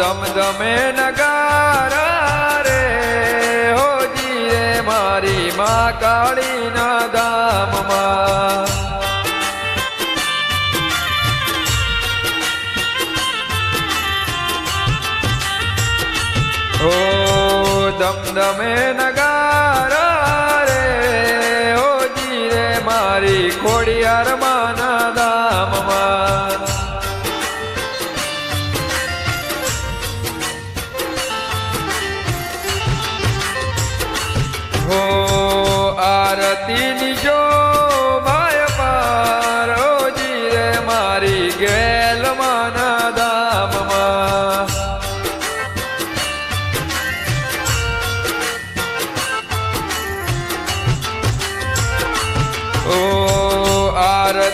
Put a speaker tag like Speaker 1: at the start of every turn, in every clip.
Speaker 1: દમદમે નગારા રે હોજી રે મારી મા ઓ દમદમે નગારા રે ઓ જીરે મારી ખોડિયાર માના ધામમાં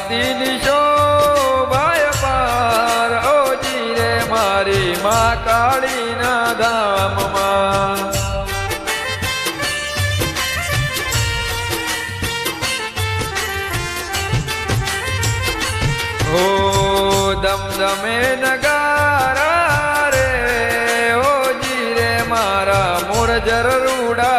Speaker 1: આરતી જો ભાય પાર. ઓજી રે મારી મા કાળીના ધામમાં. હો દમદમે નગારા રે. ઓજી રે મારા મોરજર રૂડા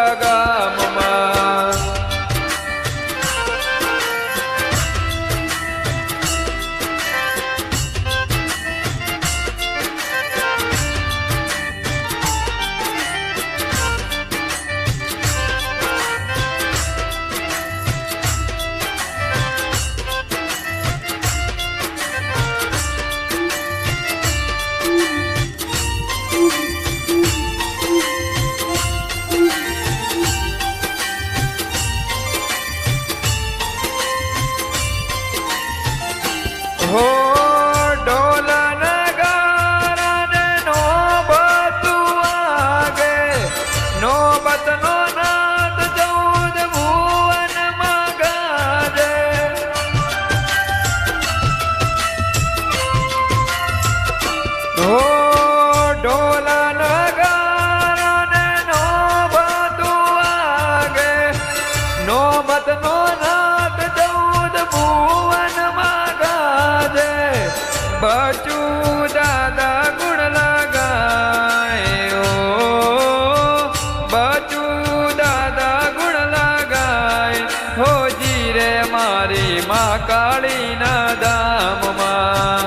Speaker 1: બચુ દાદા ગુણ લગાય. ઓ બચુ દાદા ગુણ લગાય. હોજી રે મારી મા કાળીના દામમાં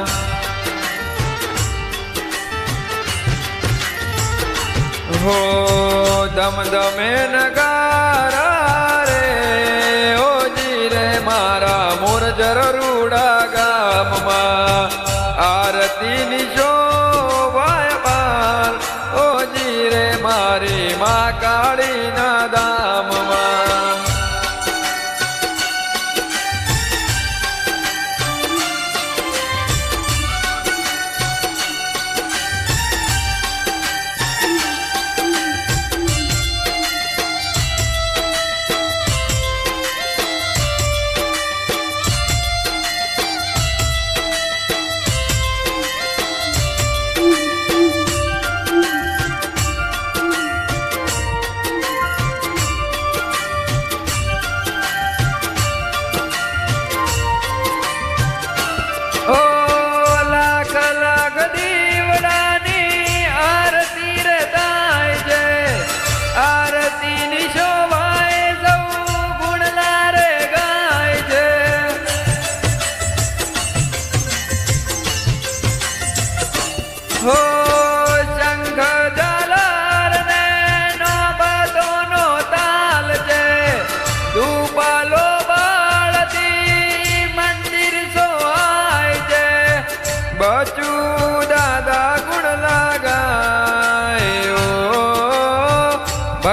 Speaker 1: હો દમદમે નગારા રે. ઓજી રે મારા મોર રૂડા তিনি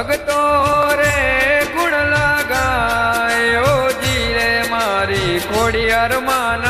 Speaker 1: ભગતો રે ગુણ લગાયો જીરે મારી ખોડિયાર માના.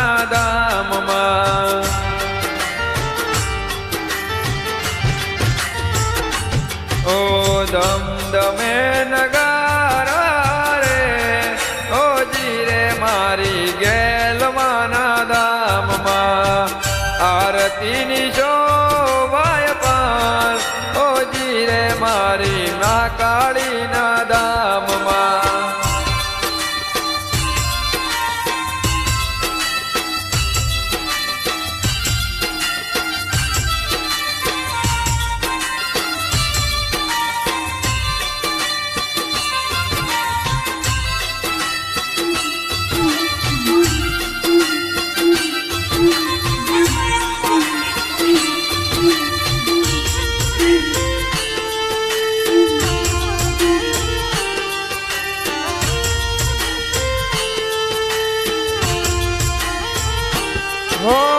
Speaker 1: Oh.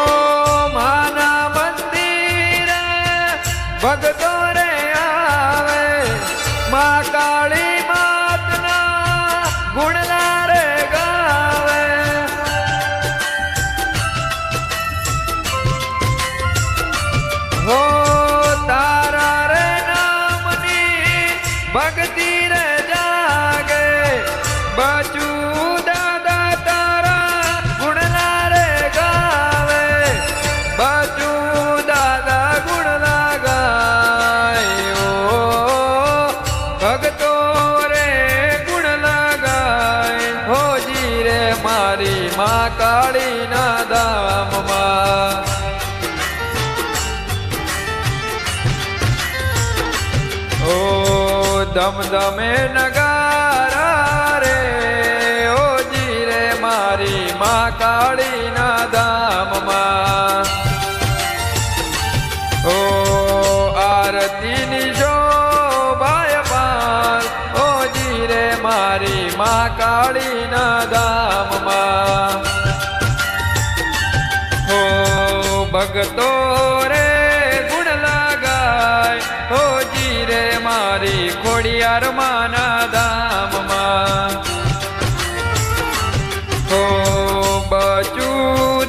Speaker 1: ધમધમે નગારા રે, ઓ જીરે મારી મા કાળીના ધામમાં. ઓ આરતીની શોભાય પાલ ઓ જીરે મારી મા કાળીના ધામમાં. ઓ ભગતો મારી ખોડિયાર માના ધામમાં હો બચુ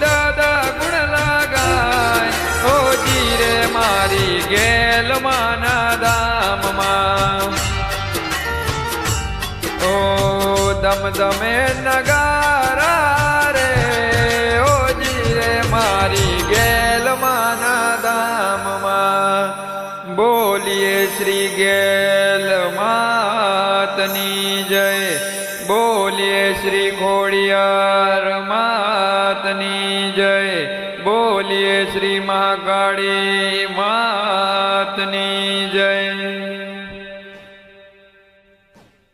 Speaker 1: દાદા ગુણ લગાય, હો જીરે મારી ગેલ માના ધામમાં ઓ દમ દમે નગારા માતની જય. બોલીએ શ્રી ખોડિયાર માતની જય. બોલીએ શ્રી મહાકાળી.